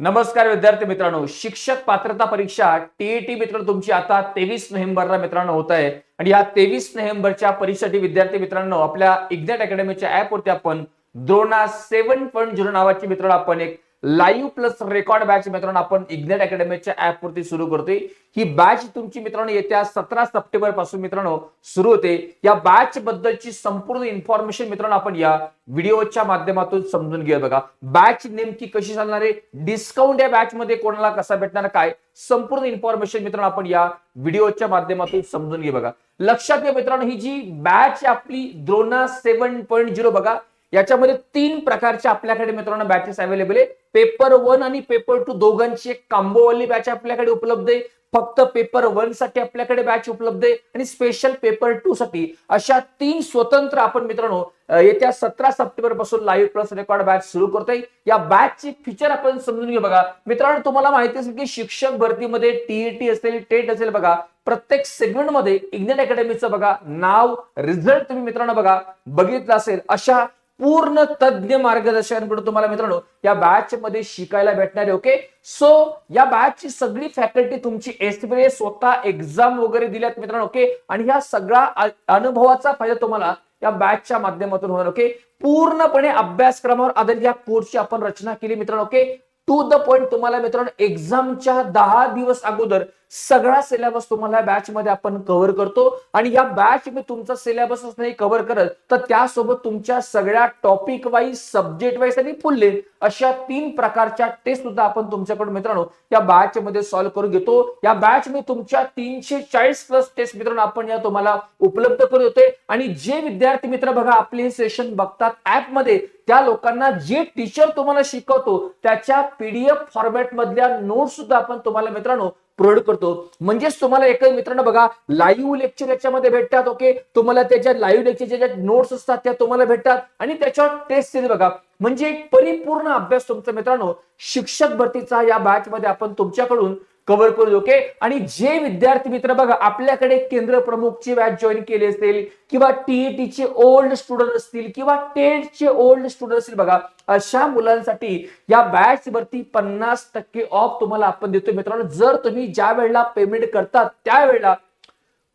नमस्कार विद्यार्थी मित्रांनो. शिक्षक पात्रता परीक्षा टीईटी मित्र तुमची आता तेवीस नोव्हेंबरला मित्रांनो होत आहे आणि या तेवीस नोव्हेंबरच्या परीक्षेसाठी विद्यार्थी मित्रांनो आपल्या इग्नेट अकॅडमीच्या ऍप वरती आपण द्रोणा सेव्हन पॉईंट झिरो नावाची मित्रांनो आपण एक लाईव्ह प्लस रेकॉर्ड बॅच मित्रांनो आपण इग्नेट अकॅडमीच्या ऍप वरती सुरू करतोय. ही बॅच तुमची मित्रांनो येत्या सतरा सप्टेंबरपासून मित्रांनो सुरू होते. या बॅच बद्दलची संपूर्ण इन्फॉर्मेशन मित्रांनो आपण या व्हिडिओच्या माध्यमातून समजून घेऊया बघा. बॅच नेमकी कशी चालणार आहे? डिस्काउंट या बॅच मध्ये कोणाला कसा भेटणार काय? संपूर्ण इन्फॉर्मेशन मित्रांनो आपण या व्हिडिओच्या माध्यमातून समजून घे बघा. लक्षात घ्या मित्रांनो ही जी बॅच आपली द्रोणा सेव्हन पॉईंट झिरो बघा याच्यामध्ये तीन प्रकारच्या आपल्याकडे मित्रांनो बॅचेस अवेलेबल आहे. पेपर वन आणि पेपर टू दोघांची एक कांबोवाली बॅच आपल्याकडे उपलब्ध आहे. फक्त पेपर वनसाठी आपल्याकडे बॅच उपलब्ध आहे आणि स्पेशल पेपर टू साठी अशा तीन स्वतंत्र आपण मित्रांनो येत्या सतरा सप्टेंबरपासून लाईव्ह प्लस रेकॉर्ड बॅच सुरू करतोय. या बॅचचे फीचर आपण समजून घेऊ बघा. मित्रांनो तुम्हाला माहिती असेल की शिक्षक भरतीमध्ये टीईटी असेल टेट असेल बघा. प्रत्येक सेगमेंटमध्ये इग्नेट अकॅडमीचं बघा नाव रिझल्ट तुम्ही मित्रांनो बघा. बघितलं असेल. अशा पूर्ण तज्ञ मार्गदर्शकांकडून तुम्हाला मित्रांनो या बॅच मध्ये शिकायला भेटणार आहे ओके सो या बॅचची सगळी फॅकल्टी तुमची एसपीए स्वतः एक्झाम वगैरे दिल्यात मित्रांनो ओके आणि या सगळा अनुभवाचा फायदा तुम्हाला या बॅचच्या माध्यमातून होणार ओके पूर्णपणे अभ्यासक्रमावर आधारित या कोर्सची आपण रचना केली मित्रांनो ओके टू द पॉइंट तुम्हाला मित्रांनो एक्झामच्या दहा दिवस अगोदर सगळा सिलेबस तुम्हाला बॅच मध्ये आपण कव्हर करतो. आणि या बॅच मी तुमचा सिलेबसच नाही कव्हर करत तर त्यासोबत तुमच्या सगळ्या टॉपिक वाईज सब्जेक्ट वाईज आणि फुल अशा तीन प्रकारच्या टेस्ट सुद्धा आपण तुमच्याकडून मित्रांनो या बॅच मध्ये सॉल्व्ह करून घेतो. या बॅच मी तुमच्या तीनशे चाळीस प्लस टेस्ट मित्रांनो आपण या तुम्हाला उपलब्ध करून देतोय. आणि जे विद्यार्थी मित्र बघा आपले हे सेशन बघतात ऍपमध्ये त्या लोकांना जे टीचर तुम्हाला शिकवतो त्याच्या पीडीएफ फॉर्मॅट मधल्या नोट सुद्धा आपण तुम्हाला मित्रांनो प्रोव्हाइड करतो. म्हणजेच तुम्हाला एक मित्रांनो बघा लाईव्ह लेक्चर याच्यामध्ये भेटतात ओके तुम्हाला त्याच्या लाईव्ह लेक्चरच्या ज्या नोट्स असतात त्या तुम्हाला भेटतात. आणि त्याच्यावर टेस्ट सिरीज बघा. म्हणजे एक परिपूर्ण अभ्यास तुमचा मित्रांनो शिक्षक भरतीचा या बॅच मध्ये आपण तुमच्याकडून कव्हर करू ओके? आणि जे विद्यार्थी मित्र बघा आपल्याकडे केंद्र प्रमुखची बॅच जॉईन केली असेल किंवा टीईटीचे ओल्ड स्टुडंट असतील किंवा टेटचे ओल्ड स्टुडंट असतील बघा अशा मुलांसाठी या बॅच वरती पन्नास टक्के ऑफ तुम्हाला आपण देतो मित्रांनो जर तुम्ही ज्या वेळेला पेमेंट करतात त्यावेळेला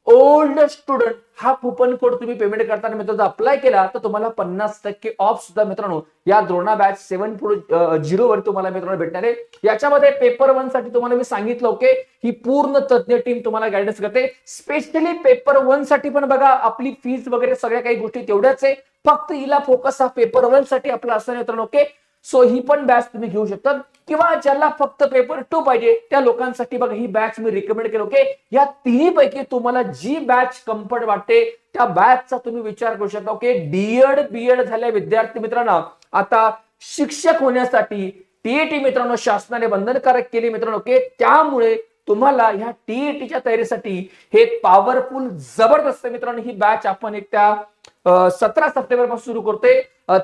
ओल्ड स्टुडंट हा कुपन कोड तुम्ही पेमेंट करताना मित्रांनो अप्लाय केला तर तुम्हाला पन्नास टक्के ऑफ सुद्धा मित्रांनो या Drona batch seven four zero वर तुम्हाला मित्रांनो भेटणार आहे. याच्यामध्ये पेपर वनसाठी तुम्हाला मी सांगितलं ओके ही पूर्ण तज्ज्ञ टीम तुम्हाला गायडन्स करते. स्पेशली पेपर वनसाठी पण बघा आपली फीज वगैरे सगळ्या काही गोष्टी तेवढ्याच आहे. फक्त हिला फोकस हा पेपर वनसाठी आपला असं मित्रांनो ओके सो ही पण बॅच तुम्ही घेऊ शकता किंवा ज्याला फक्त पेपर टू पाहिजे त्या लोकांसाठी बघा ही बॅच मी रिकमेंड केलं ओके या तिन्ही पैकी तुम्हाला जी बॅच कम्फर्ट वाटते त्या बॅचचा तुम्ही विचार करू शकता ओके डीएड बीएड झाल्या विद्यार्थी मित्रांनो आता शिक्षक होण्यासाठी टीईटी मित्रांनो शासनाने बंधनकारक केली मित्रांनो ओके त्यामुळे तुम्हाला ह्या टीईटीच्या तयारीसाठी हे पॉवरफुल जबरदस्त मित्रांनो ही बॅच आपण एक त्या सतरा सप्टेंबरपासून सुरू करतोय.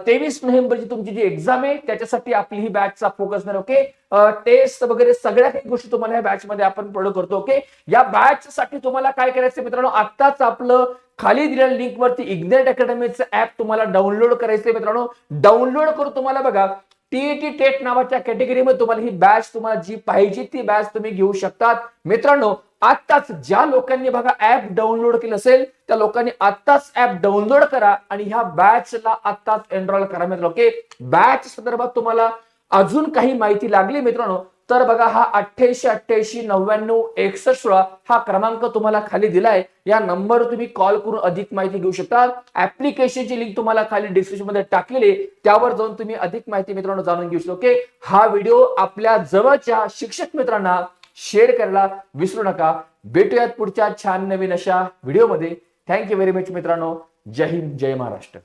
तेवीस नोव्हेंबरची तुमची जी एक्झाम आहे त्याच्यासाठी आपली ही बॅचचा फोकस नाही ओके? टेस्ट वगैरे सगळ्या काही गोष्टी तुम्हाला या बॅच मध्ये आपण प्रोडक्ट करतो ओके? या बॅच साठी तुम्हाला काय करायचं मित्रांनो आताच आपलं खाली दिलेल्या लिंकवरती इग्नेट अकॅडमीचं ऍप तुम्हाला डाउनलोड करायचं मित्रांनो. डाउनलोड करून तुम्हाला बघा टीईटी टेट नावाच्या कॅटेगरीमध्ये तुम्हाला ही बॅच तुम्हाला जी पाहिजे ती बॅच तुम्ही घेऊ शकतात. मित्रांनो आत्ताच ज्या लोकांनी बघा ऍप डाउनलोड केलं असेल त्या लोकांनी आत्ताच ऍप डाउनलोड करा आणि ह्या बॅचला आत्ताच एनरोल करा मित्रांनो. ओके? बॅच संदर्भात तुम्हाला अजून काही माहिती लागली मित्रांनो. तर बघा हा अठ्ठ्याऐंशी अठ्ठ्याऐंशी नव्याण्णव एकसष्ट सोळा हा क्रमांक तुम्हाला खाली दिलाय. या नंबरवर तुम्ही कॉल करून अधिक माहिती घेऊ शकता. ऍप्लिकेशनची लिंक तुम्हाला खाली डिस्क्रिप्शनमध्ये टाकलेली त्यावर जाऊन तुम्ही अधिक माहिती मित्रांनो जाणून घेऊ शकता ओके? हा व्हिडिओ आपल्या जवळच्या शिक्षक मित्रांना शेअर करायला विसरू नका. भेटूयात पुढच्या छान नवीन अशा व्हिडिओमध्ये. थँक्यू व्हेरी मच मित्रांनो. जय हिंद जय महाराष्ट्र.